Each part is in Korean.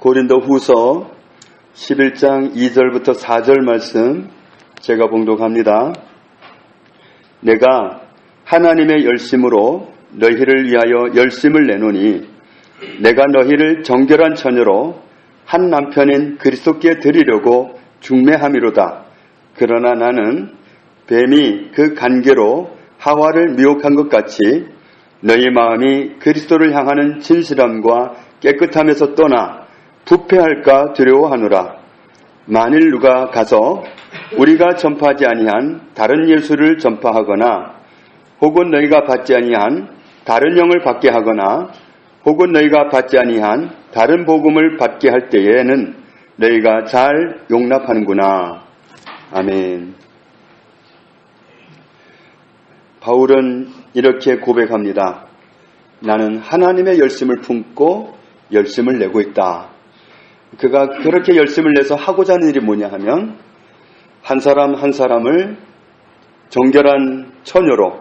고린도 후서 11장 2절부터 4절 말씀 제가 봉독합니다. 내가 하나님의 열심으로 너희를 위하여 열심을 내노니 내가 너희를 정결한 처녀로 한 남편인 그리스도께 드리려고 중매함이로다. 그러나 나는 뱀이 그 관계로 하와를 미혹한 것 같이 너희 마음이 그리스도를 향하는 진실함과 깨끗함에서 떠나 부패할까 두려워하노라. 만일 누가 가서 우리가 전파하지 아니한 다른 예수를 전파하거나 혹은 너희가 받지 아니한 다른 영을 받게 하거나 혹은 너희가 받지 아니한 다른 복음을 받게 할 때에는 너희가 잘 용납하는구나. 아멘. 바울은 이렇게 고백합니다. 나는 하나님의 열심을 품고 열심을 내고 있다. 그가 그렇게 열심을 내서 하고자 하는 일이 뭐냐 하면 한 사람 한 사람을 정결한 처녀로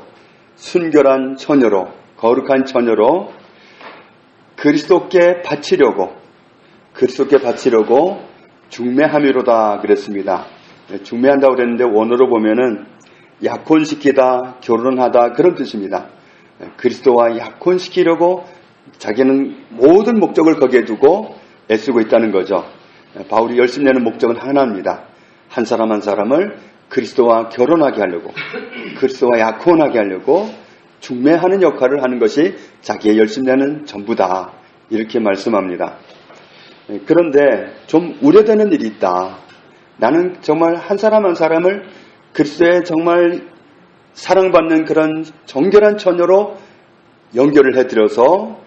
순결한 처녀로 거룩한 처녀로 그리스도께 바치려고 그리스도께 바치려고 중매함이로다 그랬습니다. 중매한다고 그랬는데 원어로 보면은 약혼시키다, 결혼하다 그런 뜻입니다. 그리스도와 약혼시키려고 자기는 모든 목적을 거기에 두고 애쓰고 있다는 거죠. 바울이 열심히 내는 목적은 하나입니다. 한 사람 한 사람을 그리스도와 결혼하게 하려고, 그리스도와 약혼하게 하려고 중매하는 역할을 하는 것이 자기의 열심 내는 전부다. 이렇게 말씀합니다. 그런데 좀 우려되는 일이 있다. 나는 정말 한 사람 한 사람을 그리스도의 정말 사랑받는 그런 정결한 처녀로 연결을 해드려서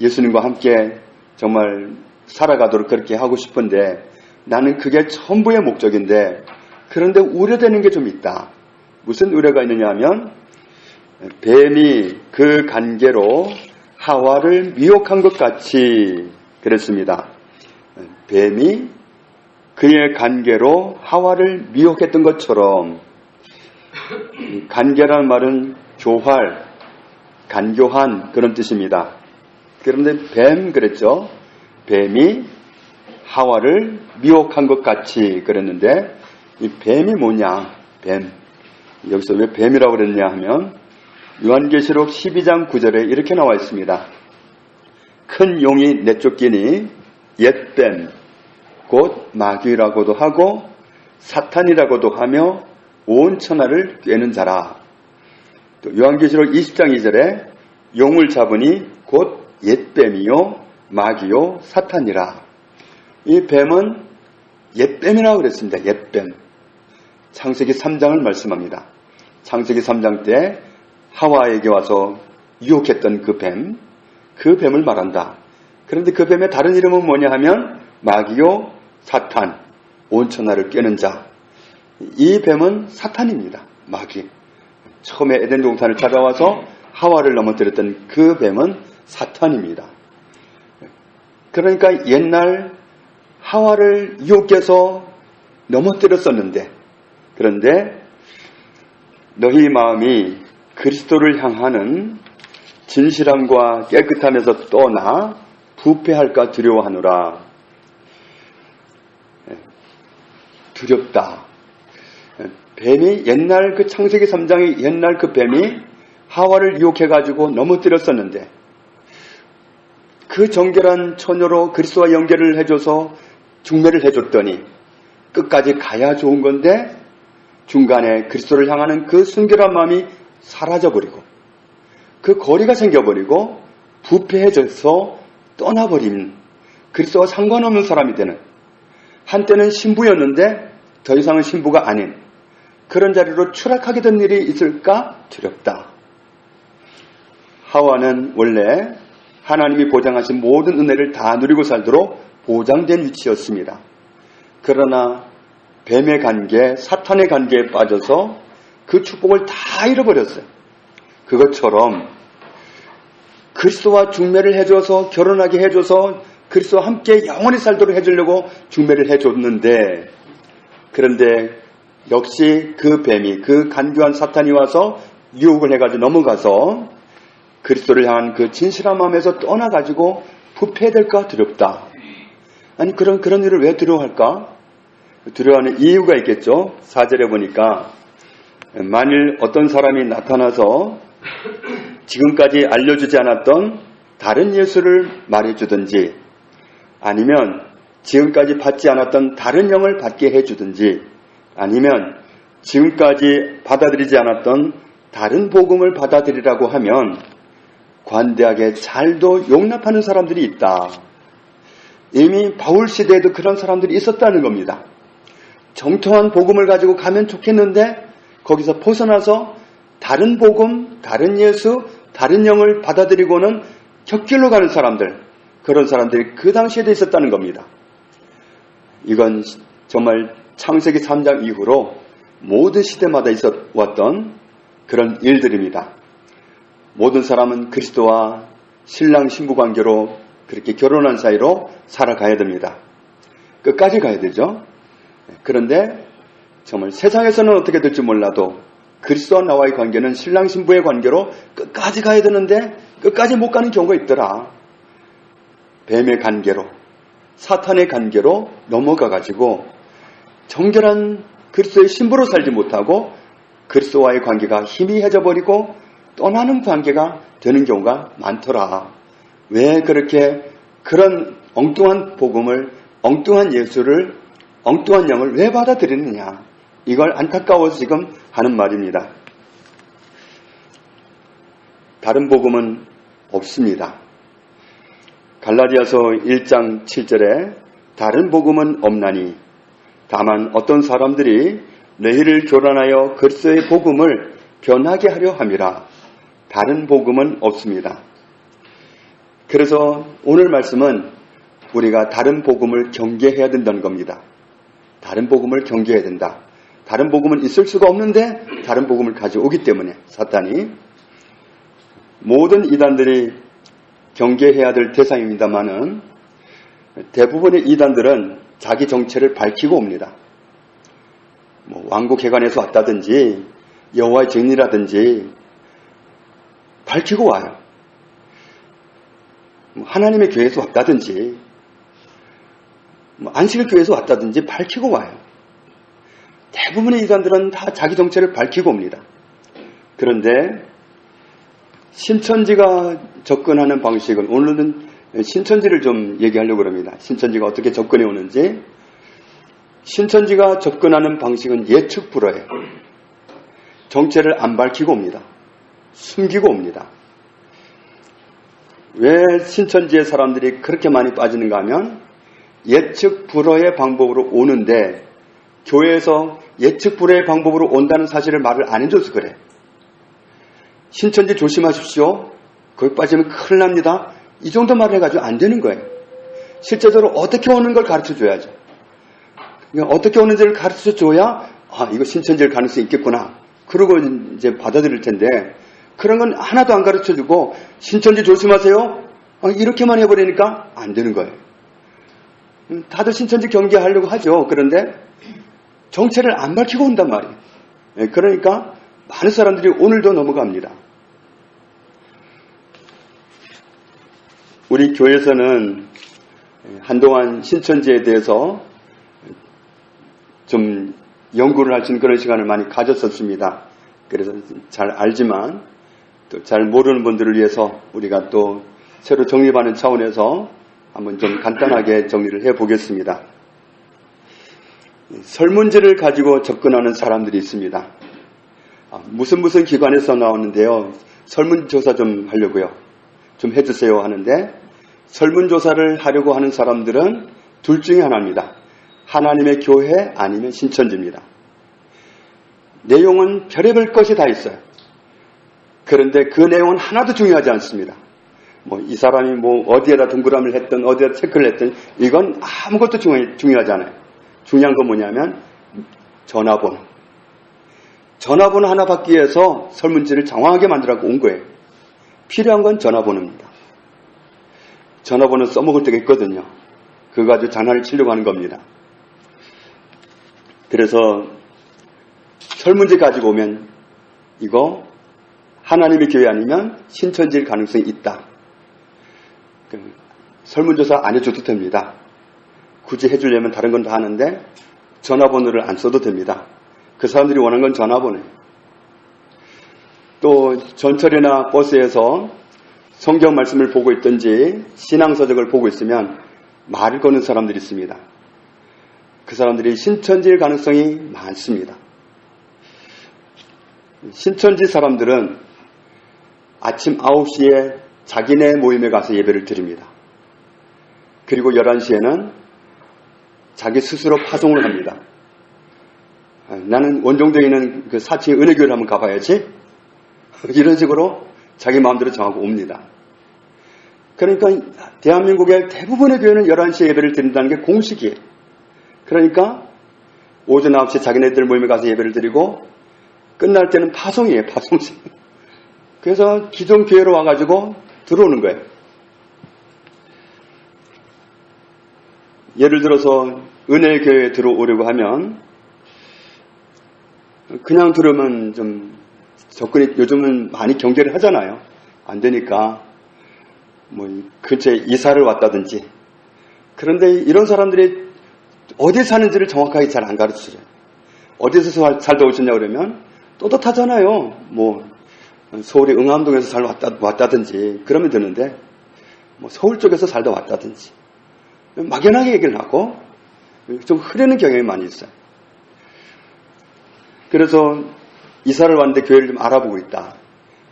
예수님과 함께 정말 살아가도록 그렇게 하고 싶은데 나는 그게 전부의 목적인데 그런데 우려되는 게 좀 있다. 무슨 우려가 있느냐 하면 뱀이 그 관계로 하와를 미혹한 것 같이 그랬습니다. 뱀이 그의 관계로 하와를 미혹했던 것처럼 간계라는 말은 교활, 간교한 그런 뜻입니다. 그런데 뱀 그랬죠. 뱀이 하와를 미혹한 것 같이 그랬는데 이 뱀이 뭐냐? 뱀. 여기서 왜 뱀이라고 그랬냐 하면 요한계시록 12장 9절에 이렇게 나와 있습니다. 큰 용이 내쫓기니 옛뱀 곧 마귀라고도 하고 사탄이라고도 하며 온 천하를 꿰는 자라. 또 요한계시록 20장 2절에 용을 잡으니 곧 옛뱀이요 마귀요 사탄이라. 이 뱀은 옛뱀이라고 그랬습니다. 옛뱀. 창세기 3장을 말씀합니다. 창세기 3장 때 하와에게 와서 유혹했던 그 뱀, 그 뱀을 말한다. 그런데 그 뱀의 다른 이름은 뭐냐 하면 마귀요 사탄, 온 천하를 꿰는 자. 이 뱀은 사탄입니다. 마귀. 처음에 에덴 동산을 찾아와서 하와를 넘어뜨렸던 그 뱀은 사탄입니다. 그러니까 옛날 하와를 유혹해서 넘어뜨렸었는데 그런데 너희 마음이 그리스도를 향하는 진실함과 깨끗함에서 떠나 부패할까 두려워하노라. 두렵다. 뱀이 옛날 그 창세기 3장의 옛날 그 뱀이 하와를 유혹해가지고 넘어뜨렸었는데 그 정결한 처녀로 그리스도와 연결을 해줘서 중매를 해줬더니 끝까지 가야 좋은 건데 중간에 그리스도를 향하는 그 순결한 마음이 사라져버리고 그 거리가 생겨버리고 부패해져서 떠나버린 그리스도와 상관없는 사람이 되는 한때는 신부였는데 더 이상은 신부가 아닌 그런 자리로 추락하게 된 일이 있을까 두렵다. 하와는 원래 하나님이 보장하신 모든 은혜를 다 누리고 살도록 보장된 위치였습니다. 그러나 뱀의 관계, 사탄의 관계에 빠져서 그 축복을 다 잃어버렸어요. 그것처럼 그리스도와 중매를 해줘서 결혼하게 해줘서 그리스도와 함께 영원히 살도록 해주려고 중매를 해줬는데 그런데 역시 그 뱀이 그 간교한 사탄이 와서 유혹을 해가지고 넘어가서 그리스도를 향한 그 진실한 마음에서 떠나가지고 부패될까 두렵다. 아니 그런 그런 일을 왜 두려워할까? 두려워하는 이유가 있겠죠. 사절에 보니까 만일 어떤 사람이 나타나서 지금까지 알려주지 않았던 다른 예수를 말해주든지 아니면 지금까지 받지 않았던 다른 영을 받게 해주든지 아니면 지금까지 받아들이지 않았던 다른 복음을 받아들이라고 하면 관대하게 잘도 용납하는 사람들이 있다. 이미 바울 시대에도 그런 사람들이 있었다는 겁니다. 정통한 복음을 가지고 가면 좋겠는데 거기서 벗어나서 다른 복음, 다른 예수, 다른 영을 받아들이고는 격길로 가는 사람들, 그런 사람들이 그 당시에도 있었다는 겁니다. 이건 정말 창세기 3장 이후로 모든 시대마다 있어 왔던 그런 일들입니다. 모든 사람은 그리스도와 신랑 신부 관계로 그렇게 결혼한 사이로 살아가야 됩니다. 끝까지 가야 되죠. 그런데 정말 세상에서는 어떻게 될지 몰라도 그리스도와 나와의 관계는 신랑 신부의 관계로 끝까지 가야 되는데 끝까지 못 가는 경우가 있더라. 뱀의 관계로 사탄의 관계로 넘어가 가지고 정결한 그리스도의 신부로 살지 못하고 그리스도와의 관계가 희미해져 버리고 떠나는 관계가 되는 경우가 많더라. 왜 그렇게 그런 엉뚱한 복음을 엉뚱한 예수를 엉뚱한 영을 왜 받아들이느냐. 이걸 안타까워서 지금 하는 말입니다. 다른 복음은 없습니다. 갈라디아서 1장 7절에 다른 복음은 없나니 다만 어떤 사람들이 너희를 교란하여 그리스도의 복음을 변하게 하려 함이라 다른 복음은 없습니다. 그래서 오늘 말씀은 우리가 다른 복음을 경계해야 된다는 겁니다. 다른 복음을 경계해야 된다. 다른 복음은 있을 수가 없는데 다른 복음을 가져오기 때문에 사탄이 모든 이단들이 경계해야 될 대상입니다만은 대부분의 이단들은 자기 정체를 밝히고 옵니다. 뭐 왕국 개관에서 왔다든지 여호와의 증인이라든지 밝히고 와요. 뭐 하나님의 교회에서 왔다든지 뭐 안식일 교회에서 왔다든지 밝히고 와요. 대부분의 이단들은 다 자기 정체를 밝히고 옵니다. 그런데 신천지가 접근하는 방식은 오늘은 신천지를 좀 얘기하려고 합니다. 신천지가 어떻게 접근해 오는지 신천지가 접근하는 방식은 예측 불허예요. 정체를 안 밝히고 옵니다. 숨기고 옵니다. 왜 신천지의 사람들이 그렇게 많이 빠지는가 하면 예측 불허의 방법으로 오는데 교회에서 예측 불허의 방법으로 온다는 사실을 말을 안 해줘서 그래. 신천지 조심하십시오. 거기 빠지면 큰일 납니다. 이 정도 말을 해가지고 안 되는 거예요. 실제적으로 어떻게 오는 걸 가르쳐 줘야죠. 그러니까 어떻게 오는지를 가르쳐 줘야, 아, 이거 신천지일 가능성이 있겠구나. 그러고 이제 받아들일 텐데, 그런 건 하나도 안 가르쳐 주고, 신천지 조심하세요. 아, 이렇게만 해버리니까 안 되는 거예요. 음, 다들 신천지 경계하려고 하죠. 그런데 정체를 안 밝히고 온단 말이에요. 예, 그러니까 많은 사람들이 오늘도 넘어갑니다. 우리 교회에서는 한동안 신천지에 대해서 좀 연구를 할 수 있는 그런 시간을 많이 가졌었습니다. 그래서 잘 알지만 또 잘 모르는 분들을 위해서 우리가 또 새로 정립하는 차원에서 한번 좀 간단하게 정리를 해 보겠습니다. 설문지를 가지고 접근하는 사람들이 있습니다. 아, 무슨 무슨 기관에서 나오는데요. 설문조사 좀 하려고요. 좀 해주세요 하는데 설문조사를 하려고 하는 사람들은 둘 중에 하나입니다. 하나님의 교회 아니면 신천지입니다. 내용은 별의별 것이 다 있어요. 그런데 그 내용은 하나도 중요하지 않습니다. 뭐 이 사람이 뭐 어디에다 동그라미를 했든 어디에다 체크를 했든 이건 아무것도 중요, 중요 하지 않아요. 중요한 건 뭐냐면 전화번호. 전화번호 하나 받기 위해서 설문지를 장황하게 만들라고 온 거예요. 필요한 건 전화번호입니다. 전화번호 써먹을 때가 있거든요. 그거 가지고 장난을 치려고 하는 겁니다. 그래서 설문지 가지고 오면 이거 하나님의 교회 아니면 신천지일 가능성이 있다. 설문조사 안 해줘도 됩니다. 굳이 해주려면 다른 건 다 하는데 전화번호를 안 써도 됩니다. 그 사람들이 원하는 건 전화번호예요. 또 전철이나 버스에서 성경 말씀을 보고 있든지 신앙서적을 보고 있으면 말을 거는 사람들이 있습니다. 그 사람들이 신천지일 가능성이 많습니다. 신천지 사람들은 아침 9시에 자기네 모임에 가서 예배를 드립니다. 그리고 11시에는 자기 스스로 파송을 합니다. 아, 나는 원종도에 있는 그 사칭 은혜교회를 한번 가봐야지. 이런 식으로 자기 마음대로 정하고 옵니다. 그러니까 대한민국의 대부분의 교회는 11시에 예배를 드린다는 게 공식이에요. 그러니까 오전 9시에 자기네들 모임에 가서 예배를 드리고 끝날 때는 파송이에요. 파송식. 그래서 기존 교회로 와가지고 들어오는 거예요. 예를 들어서 은혜 교회에 들어오려고 하면 그냥 들으면 좀 접근이 요즘은 많이 경계를 하잖아요. 안 되니까 뭐 근처에 이사를 왔다든지 그런데 이런 사람들이 어디 사는지를 정확하게 잘 안 가르쳐줘요. 어디서 살, 살다 오셨냐 그러면 떳떳하잖아요. 뭐 서울의 응암동에서 살다 왔다, 왔다 든지 그러면 되는데 뭐 서울 쪽에서 살다 왔다든지 막연하게 얘기를 하고 좀 흐르는 경향이 많이 있어요. 그래서 이사를 왔는데 교회를 좀 알아보고 있다.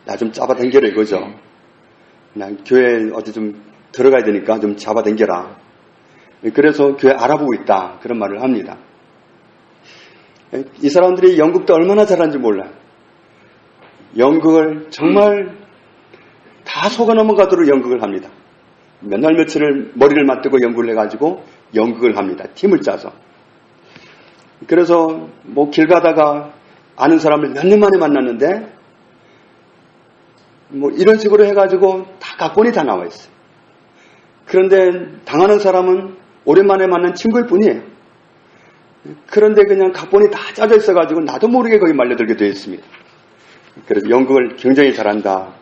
나 좀 잡아당겨라 이거죠. 난 교회 어디 좀 들어가야 되니까 좀 잡아당겨라. 그래서 교회 알아보고 있다. 그런 말을 합니다. 이 사람들이 연극도 얼마나 잘하는지 몰라요. 연극을 정말 다 속아 넘어가도록 연극을 합니다. 몇 날 며칠을 머리를 맞대고 연구를 해가지고 연극을 합니다. 팀을 짜서. 그래서 뭐 길 가다가 아는 사람을 몇 년 만에 만났는데 뭐 이런 식으로 해가지고 다 각본이 다 나와 있어요. 그런데 당하는 사람은 오랜만에 만난 친구일 뿐이에요. 그런데 그냥 각본이 다 짜져 있어가지고 나도 모르게 거기 말려들게 되어 있습니다. 그래서 연극을 굉장히 잘한다.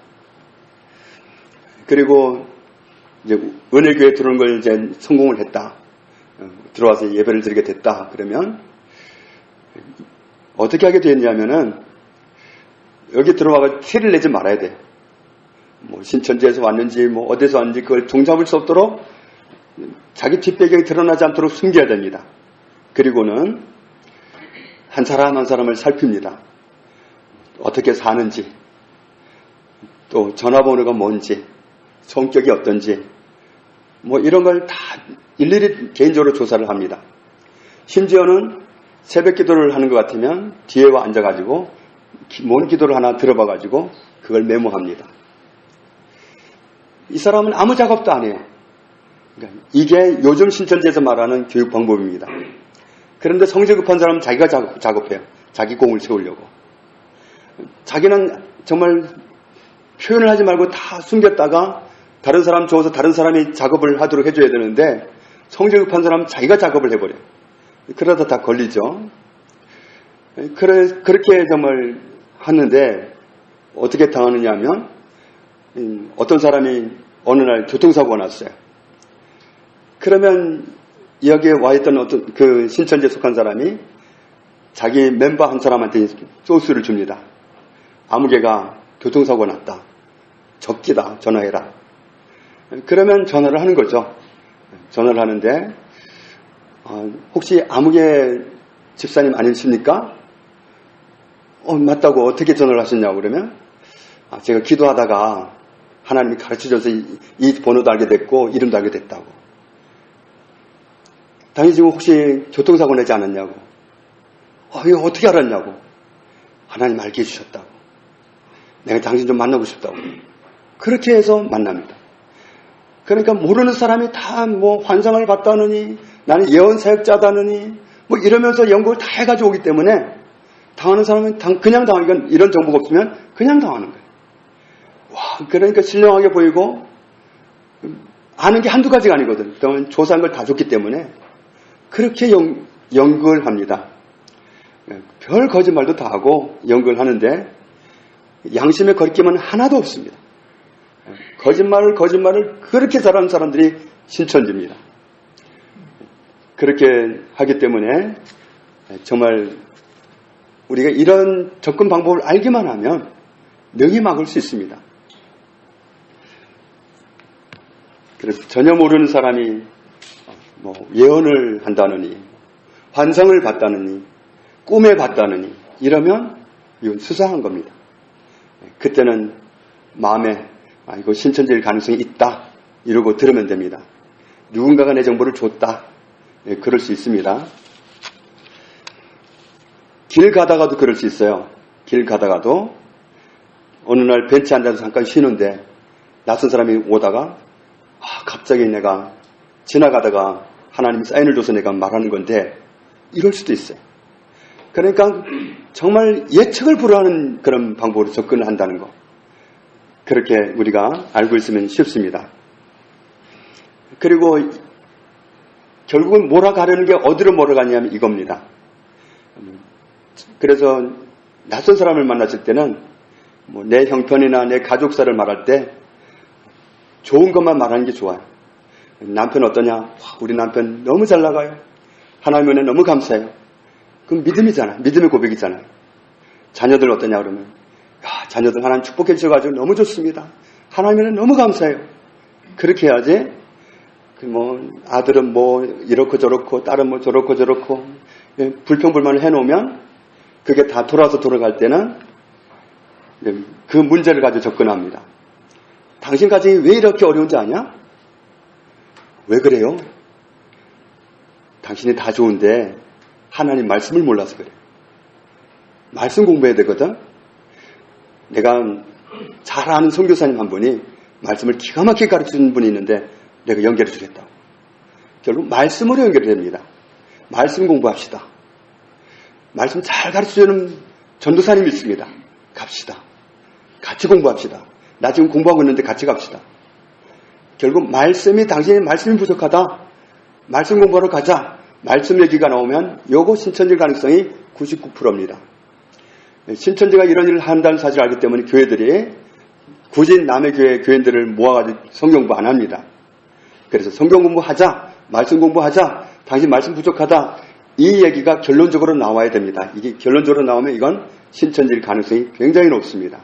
그리고 이제 은혜교회 들어온 걸 이제 성공을 했다. 어, 들어와서 예배를 드리게 됐다. 그러면 어떻게 하게 되었냐면은 여기 들어와서 티를 내지 말아야 돼. 뭐 신천지에서 왔는지 뭐 어디서 왔는지 그걸 종잡을 수 없도록 자기 뒷배경이 드러나지 않도록 숨겨야 됩니다. 그리고는 한 사람 한 사람을 살핍니다. 어떻게 사는지, 또 전화번호가 뭔지, 성격이 어떤지, 뭐 이런 걸 다 일일이 개인적으로 조사를 합니다. 심지어는 새벽 기도를 하는 것 같으면 뒤에 와 앉아가지고 뭔 기도를 하나 들어봐가지고 그걸 메모합니다. 이 사람은 아무 작업도 안 해요. 그러니까 이게 요즘 신천지에서 말하는 교육 방법입니다. 그런데 성질 급한 사람은 자기가 작업, 해요 자기 공을 세우려고. 자기는 정말 표현을 하지 말고 다 숨겼다가 다른 사람 줘서 다른 사람이 작업을 하도록 해줘야 되는데 성질 급한 사람은 자기가 작업을 해버려요. 그러다 다 걸리죠. 그래, 그렇게 정말 하는데 어떻게 당하느냐 하면 음, 어떤 사람이 어느 날 교통사고가 났어요. 그러면 여기에 와 있던 어떤 그 신천지에 속한 사람이 자기 멤버 한 사람한테 소스를 줍니다. 아무개가 교통사고가 났다. 적기다. 전화해라. 그러면 전화를 하는 거죠. 전화를 하는데 어, 혹시 아무개 집사님 아니십니까? 어, 맞다고 어떻게 전화를 하셨냐고 그러면 아, 제가 기도하다가 하나님이 가르쳐줘서 이, 이 번호도 알게 됐고 이름도 알게 됐다고. 당신 지금 혹시 교통사고 내지 않았냐고. 어, 이거 어떻게 알았냐고. 하나님 알게 해주셨다고. 내가 당신 좀 만나고 싶다고. 그렇게 해서 만납니다. 그러니까 모르는 사람이 다 뭐 환상을 봤다느니 나는 예언 사역자다느니 뭐 이러면서 연구를 다 해가지고 오기 때문에 당하는 사람은 당, 그냥 당하니까 이런 정보가 없으면 그냥 당하는 거예요. 와, 그러니까 신령하게 보이고 아는 게 한두 가지가 아니거든. 그러면 조사한 걸 다 줬기 때문에 그렇게 연, 연구를 합니다. 별 거짓말도 다 하고 연구를 하는데 양심의 거리낌은 하나도 없습니다. 거짓말을 거짓말을 그렇게 잘하는 사람들이 신천지입니다. 그렇게 하기 때문에 정말 우리가 이런 접근 방법을 알기만 하면 능히 막을 수 있습니다. 그래서 전혀 모르는 사람이 뭐 예언을 한다느니 환상을 봤다느니 꿈에 봤다느니 이러면 이건 수상한 겁니다. 그때는 마음에 아, 이거 신천지일 가능성이 있다 이러고 들으면 됩니다. 누군가가 내 정보를 줬다 예, 그럴 수 있습니다. 길 가다가도 그럴 수 있어요. 길 가다가도 어느 날 벤치 앉아서 잠깐 쉬는데 낯선 사람이 오다가 아, 갑자기 내가 지나가다가 하나님 사인을 줘서 내가 말하는 건데 이럴 수도 있어요. 그러니까 정말 예측을 불허하는 그런 방법으로 접근을 한다는 거. 그렇게 우리가 알고 있으면 쉽습니다. 그리고 결국은 몰아가려는 게 어디로 몰아가냐면 이겁니다. 그래서 낯선 사람을 만났을 때는 뭐 내 형편이나 내 가족사를 말할 때 좋은 것만 말하는 게 좋아요. 남편 어떠냐? 와, 우리 남편 너무 잘 나가요. 하나님 은혜 너무 감사해요. 그럼 믿음이잖아. 믿음의 고백이잖아요. 자녀들 어떠냐 그러면 야, 자녀들 하나님 축복해 주셔가지고 너무 좋습니다. 하나님 은혜 너무 감사해요. 그렇게 해야지. 그뭐 아들은 뭐 이렇고 저렇고 딸은 뭐 저렇고 저렇고 예, 불평불만을 해놓으면 그게 다 돌아서 돌아갈 때는 그 문제를 가지고 접근합니다. 당신 가정이 왜 이렇게 어려운지 아냐? 왜 그래요? 당신이 다 좋은데 하나님 말씀을 몰라서 그래. 말씀 공부해야 되거든. 내가 잘 아는 선교사님 한 분이 말씀을 기가 막히게 가르치는 분이 있는데 내가 연결해 주겠다. 결국 말씀으로 연결됩니다. 말씀 공부합시다. 말씀 잘 가르쳐주는 전도사님이 있습니다. 갑시다. 같이 공부합시다. 나 지금 공부하고 있는데 같이 갑시다. 결국 말씀이 당신의 말씀이 부족하다. 말씀 공부하러 가자. 말씀 얘기가 나오면 요거 신천지 가능성이 99%입니다. 신천지가 이런 일을 한다는 사실을 알기 때문에 교회들이 굳이 남의 교회 교인들을 모아가지고 성경 공부 안 합니다. 그래서 성경 공부하자, 말씀 공부하자, 당신 말씀 부족하다. 이 얘기가 결론적으로 나와야 됩니다. 이게 결론적으로 나오면 이건 신천지일 가능성이 굉장히 높습니다.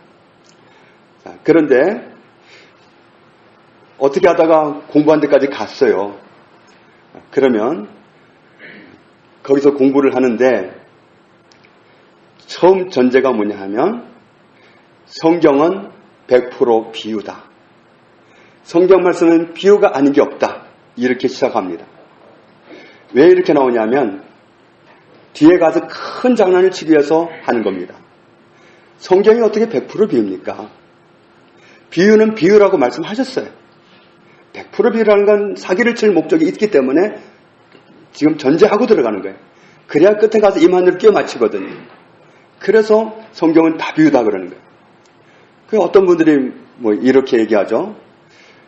자, 그런데 어떻게 하다가 공부한 데까지 갔어요. 그러면 거기서 공부를 하는데 처음 전제가 뭐냐 하면 성경은 100% 비유다. 성경 말씀은 비유가 아닌 게 없다. 이렇게 시작합니다. 왜 이렇게 나오냐면 뒤에 가서 큰 장난을 치기 위해서 하는 겁니다. 성경이 어떻게 100% 비유입니까? 비유는 비유라고 말씀하셨어요. 100% 비유라는 건 사기를 칠 목적이 있기 때문에 지금 전제하고 들어가는 거예요. 그래야 끝에 가서 임한으로 끼워 맞히거든요. 그래서 성경은 다 비유다 그러는 거예요. 그 어떤 분들이 뭐 이렇게 얘기하죠.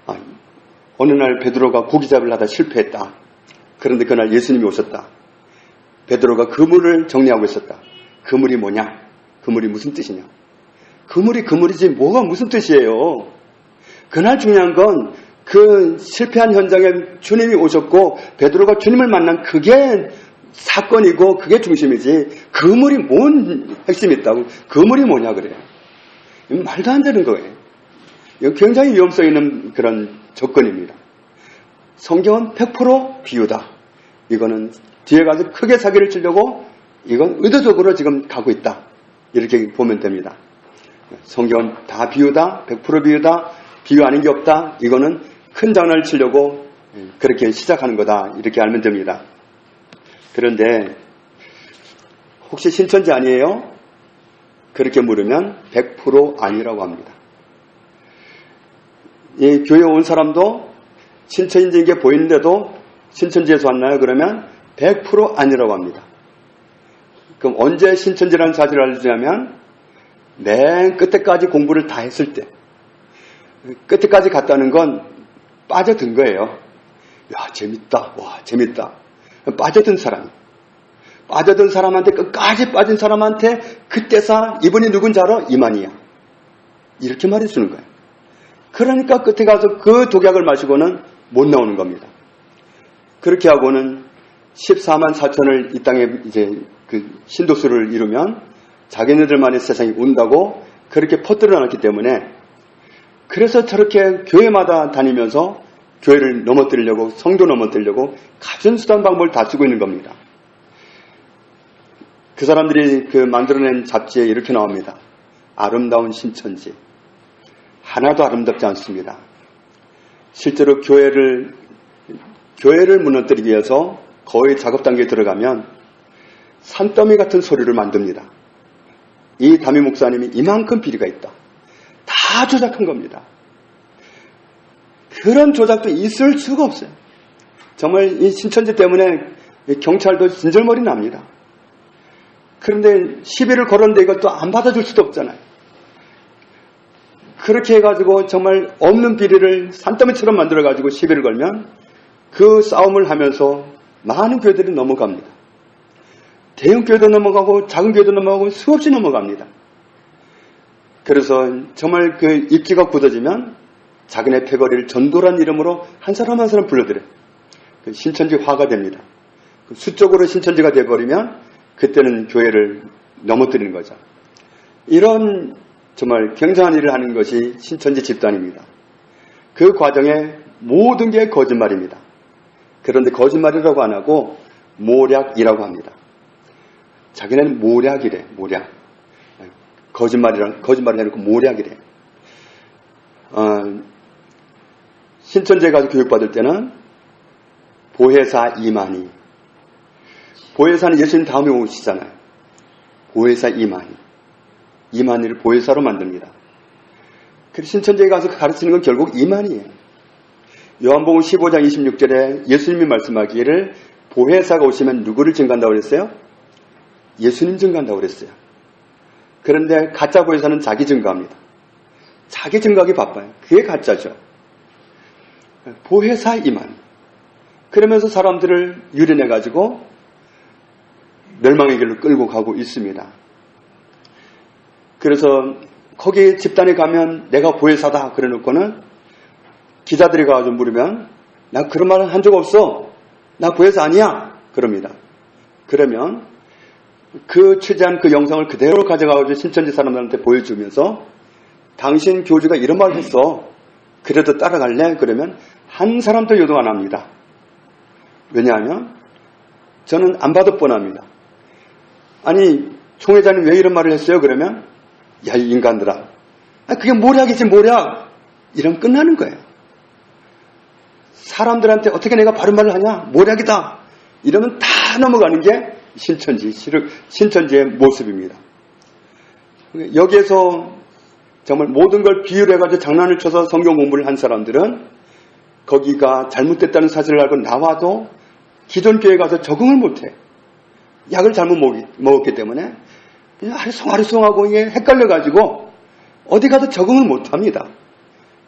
아, 어느 날 베드로가 고기 잡을 하다 실패했다. 그런데 그날 예수님이 오셨다. 베드로가 그물을 정리하고 있었다. 그물이 뭐냐? 그물이 무슨 뜻이냐? 그물이 그물이지 뭐가 무슨 뜻이에요? 그날 중요한 건 그 실패한 현장에 주님이 오셨고 베드로가 주님을 만난 그게 사건이고 그게 중심이지 그물이 뭔 핵심이 있다고 그물이 뭐냐 그래요. 말도 안 되는 거예요. 굉장히 위험성 있는 그런 접근입니다. 성경은 100% 비유다. 이거는 뒤에 가서 크게 사기를 치려고 이건 의도적으로 지금 가고 있다. 이렇게 보면 됩니다. 성경은 다 비유다, 100% 비유다, 비유 아닌 게 없다. 이거는 큰 장난을 치려고 그렇게 시작하는 거다. 이렇게 알면 됩니다. 그런데 혹시 신천지 아니에요? 그렇게 물으면 100% 아니라고 합니다. 이 교회 온 사람도 신천지인 게 보이는데도 신천지에서 왔나요? 그러면 100% 아니라고 합니다. 그럼 언제 신천지라는 사실을 알려주냐면 맨 끝에까지 공부를 다 했을 때 끝에까지 갔다는 건 빠져든 거예요. 야 재밌다. 와 재밌다. 빠져든 사람. 빠져든 사람한테 끝까지 빠진 사람한테 그때사 이분이 누군지 알아? 이만이야. 이렇게 말해주는 거예요. 그러니까 끝에 가서 그 독약을 마시고는 못 나오는 겁니다. 그렇게 하고는 14만 4천을 이 땅에 이제 그 신도수를 이루면 자기네들만의 세상이 온다고 그렇게 퍼뜨려 놨기 때문에 그래서 저렇게 교회마다 다니면서 교회를 넘어뜨리려고 성도 넘어뜨리려고 가진 수단 방법을 다 쓰고 있는 겁니다. 그 사람들이 그 만들어낸 잡지에 이렇게 나옵니다. 아름다운 신천지. 하나도 아름답지 않습니다. 실제로 교회를 교회를 무너뜨리기 위해서 거의 작업 단계에 들어가면 산더미 같은 소리를 만듭니다. 이 담임 목사님이 이만큼 비리가 있다. 다 조작한 겁니다. 그런 조작도 있을 수가 없어요. 정말 이 신천지 때문에 경찰도 진절머리 납니다. 그런데 시비를 걸었는데 이것도 안 받아줄 수도 없잖아요. 그렇게 해가지고 정말 없는 비리를 산더미처럼 만들어가지고 시비를 걸면 그 싸움을 하면서 많은 교회들이 넘어갑니다. 대형 교회도 넘어가고 작은 교회도 넘어가고 수없이 넘어갑니다. 그래서 정말 그 입지가 굳어지면 자기네 패거리를 전도란 이름으로 한 사람 한 사람 불러들여요. 그 신천지 화가 됩니다. 그 수적으로 신천지가 돼버리면 그때는 교회를 넘어뜨리는 거죠. 이런 정말 굉장한 일을 하는 것이 신천지 집단입니다. 그 과정에 모든 게 거짓말입니다. 그런데 거짓말이라고 안 하고 모략이라고 합니다. 자기네는 모략이래, 모략. 거짓말이랑, 거짓말이 아니고 모략이래. 어, 신천지에 가서 교육받을 때는 보혜사 이만희. 보혜사는 예수님 다음에 오시잖아요. 보혜사 이만희. 이만희를 보혜사로 만듭니다. 그래서 신천지에 가서 가르치는 건 결국 이만희예요. 요한복음 15장 26절에 예수님이 말씀하기를 보혜사가 오시면 누구를 증가한다고 그랬어요? 예수님 증가한다고 그랬어요. 그런데 가짜 보혜사는 자기 증가합니다. 자기 증가하기 바빠요. 그게 가짜죠. 보혜사 이만. 그러면서 사람들을 유린해가지고 멸망의 길로 끌고 가고 있습니다. 그래서 거기 집단에 가면 내가 보혜사다 그래 놓고는 기자들이 가서 물으면 나 그런 말은 한 적 없어. 나 보혜사 아니야. 그럽니다. 그러면 그 취재한 그 영상을 그대로 가져가서 신천지 사람들한테 보여주면서 당신 교주가 이런 말을 했어. 그래도 따라갈래? 그러면 한 사람도 요동 안 합니다. 왜냐하면 저는 안 봐도 뻔합니다. 아니 총회장님 왜 이런 말을 했어요? 그러면 야 이 인간들아 아, 그게 모략이지 모략 이러면 끝나는 거예요. 사람들한테 어떻게 내가 바른 말을 하냐 모략이다 이러면 다 넘어가는 게 신천지 신천지의 모습입니다. 여기에서 정말 모든 걸 비유해가지고 장난을 쳐서 성경 공부를 한 사람들은 거기가 잘못됐다는 사실을 알고 나와도 기존 교회 가서 적응을 못해. 약을 잘못 먹었기 때문에 아리송아리송하고 이게 헷갈려가지고 어디 가도 적응을 못 합니다.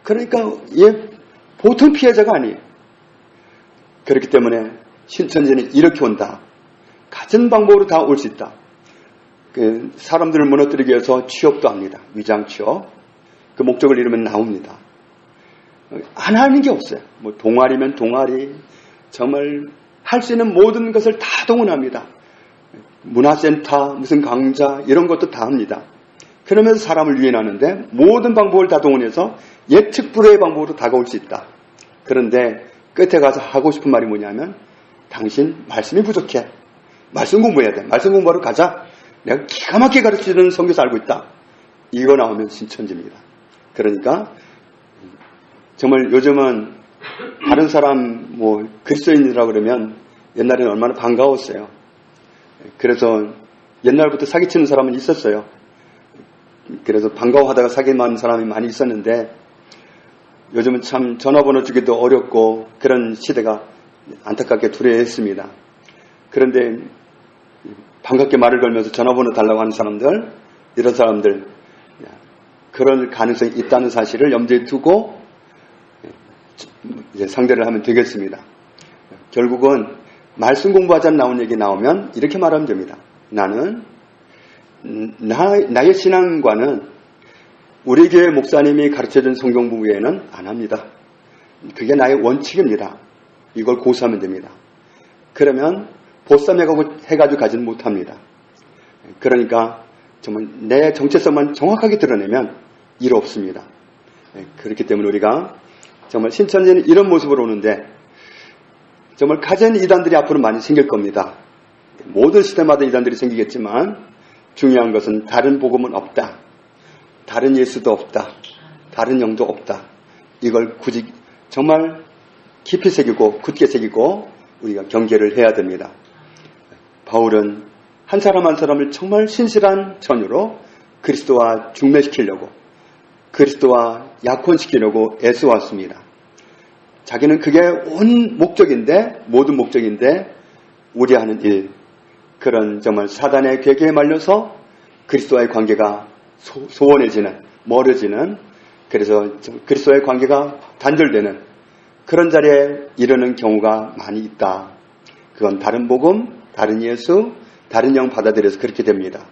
그러니까 얘 보통 피해자가 아니에요. 그렇기 때문에 신천지는 이렇게 온다. 같은 방법으로 다 올 수 있다. 그 사람들을 무너뜨리기 위해서 취업도 합니다. 위장 취업. 그 목적을 이루면 나옵니다. 안 하는 게 없어요. 뭐 동아리면 동아리. 정말 할 수 있는 모든 것을 다 동원합니다. 문화센터, 무슨 강좌 이런 것도 다 합니다. 그러면서 사람을 유인하는데 모든 방법을 다 동원해서 예측 불허의 방법으로 다가올 수 있다. 그런데 끝에 가서 하고 싶은 말이 뭐냐면 당신 말씀이 부족해. 말씀 공부해야 돼. 말씀 공부하러 가자. 내가 기가 막히게 가르치는 성교사 알고 있다. 이거 나오면 신천지입니다. 그러니까 정말 요즘은 다른 사람 뭐 그리스도인이라 그러면 옛날에는 얼마나 반가웠어요. 그래서 옛날부터 사기치는 사람은 있었어요. 그래서 반가워하다가 사기만 사람이 많이 있었는데 요즘은 참 전화번호 주기도 어렵고 그런 시대가 안타깝게 두려했습니다. 그런데 반갑게 말을 걸면서 전화번호 달라고 하는 사람들, 이런 사람들, 그런 가능성이 있다는 사실을 염두에 두고 이제 상대를 하면 되겠습니다. 결국은 말씀 공부하자 나온 얘기 나오면 이렇게 말하면 됩니다. 나는 나, 나의 신앙과는 우리 교회 목사님이 가르쳐준 성경부 외에는 안 합니다. 그게 나의 원칙입니다. 이걸 고수하면 됩니다. 그러면 보쌈해가고 해가지고 가지는 못합니다. 그러니까 정말 내 정체성만 정확하게 드러내면 일 없습니다. 예, 그렇기 때문에 우리가 정말 신천지는 이런 모습으로 오는데 정말 가진 이단들이 앞으로 많이 생길 겁니다. 모든 시대마다 이단들이 생기겠지만 중요한 것은 다른 복음은 없다. 다른 예수도 없다. 다른 영도 없다. 이걸 굳이 정말 깊이 새기고 굳게 새기고 우리가 경계를 해야 됩니다. 바울은 한 사람 한 사람을 정말 신실한 전유로 그리스도와 중매시키려고 그리스도와 약혼시키려고 애써왔습니다. 자기는 그게 온 목적인데 모든 목적인데 우리하는 일 그런 정말 사단의 괴계에 말려서 그리스도와의 관계가 소, 소원해지는 멀어지는 그래서 그리스도와의 관계가 단절되는 그런 자리에 이르는 경우가 많이 있다. 그건 다른 복음, 다른 예수, 다른 영 받아들여서 그렇게 됩니다.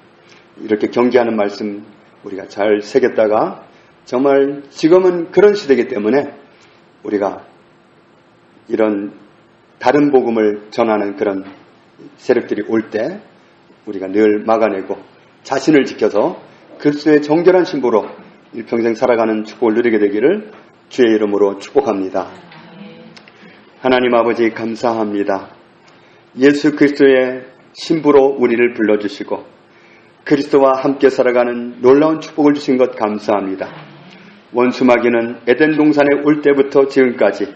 이렇게 경계하는 말씀 우리가 잘 새겼다가 정말 지금은 그런 시대이기 때문에 우리가 이런 다른 복음을 전하는 그런 세력들이 올 때 우리가 늘 막아내고 자신을 지켜서 그리스도의 정결한 신부로 일평생 살아가는 축복을 누리게 되기를 주의 이름으로 축복합니다. 하나님 아버지 감사합니다. 예수 그리스도의 신부로 우리를 불러주시고 그리스도와 함께 살아가는 놀라운 축복을 주신 것 감사합니다. 원수마귀는 에덴 동산에 올 때부터 지금까지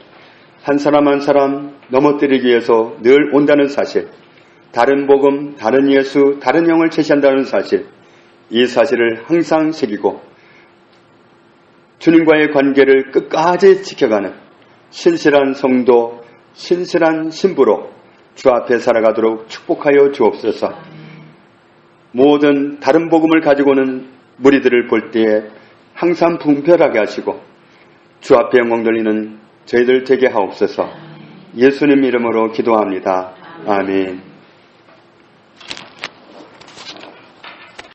한 사람 한 사람 넘어뜨리기 위해서 늘 온다는 사실, 다른 복음, 다른 예수, 다른 영을 제시한다는 사실, 이 사실을 항상 새기고 주님과의 관계를 끝까지 지켜가는 신실한 성도, 신실한 신부로 주 앞에 살아가도록 축복하여 주옵소서. 모든 다른 복음을 가지고는 무리들을 볼 때에 항상 분별하게 하시고 주 앞에 영광 돌리는 저희들 되게 하옵소서. 예수님 이름으로 기도합니다. 아멘.